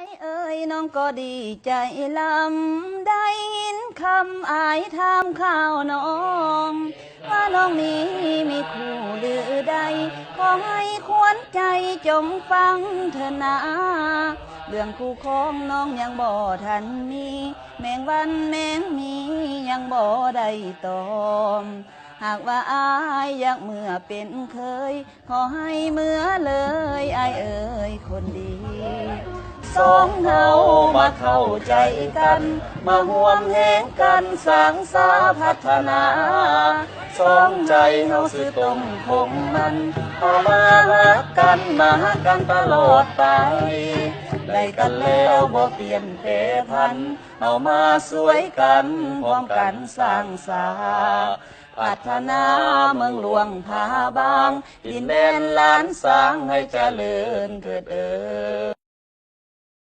อ้เอ้ยน้องก็ดีใจลำได้ยินคำอายถามข่าวน้อง ว่าน้องมีมีคู่หรือใดขอให้ควรใจจงฟังเถอะนะเรื่องคู่ของน้องยังบ่ทันมี แมงวันแมงมียังบ่ได้ตอมหากว่าอายอยากเมื่อเป็นเคย ขอให้เมื่อเลยอายเอ่ยคนดี สองเฮามาเข้าใจกัน มาห่วมแหงกันสร้างสาพัฒนาสองใจเฮาสิตรงคงมันเอามาหักกันมาหักกันตลอดไปได้กันแล้วบ่เปลี่ยนแปรพัน เอามาสวยกันพร้อมกันสร้างสาพัฒนาเมืองหลวงพาบาง ดินแดนล้านสร้างให้เจริญเกิดเอ่ย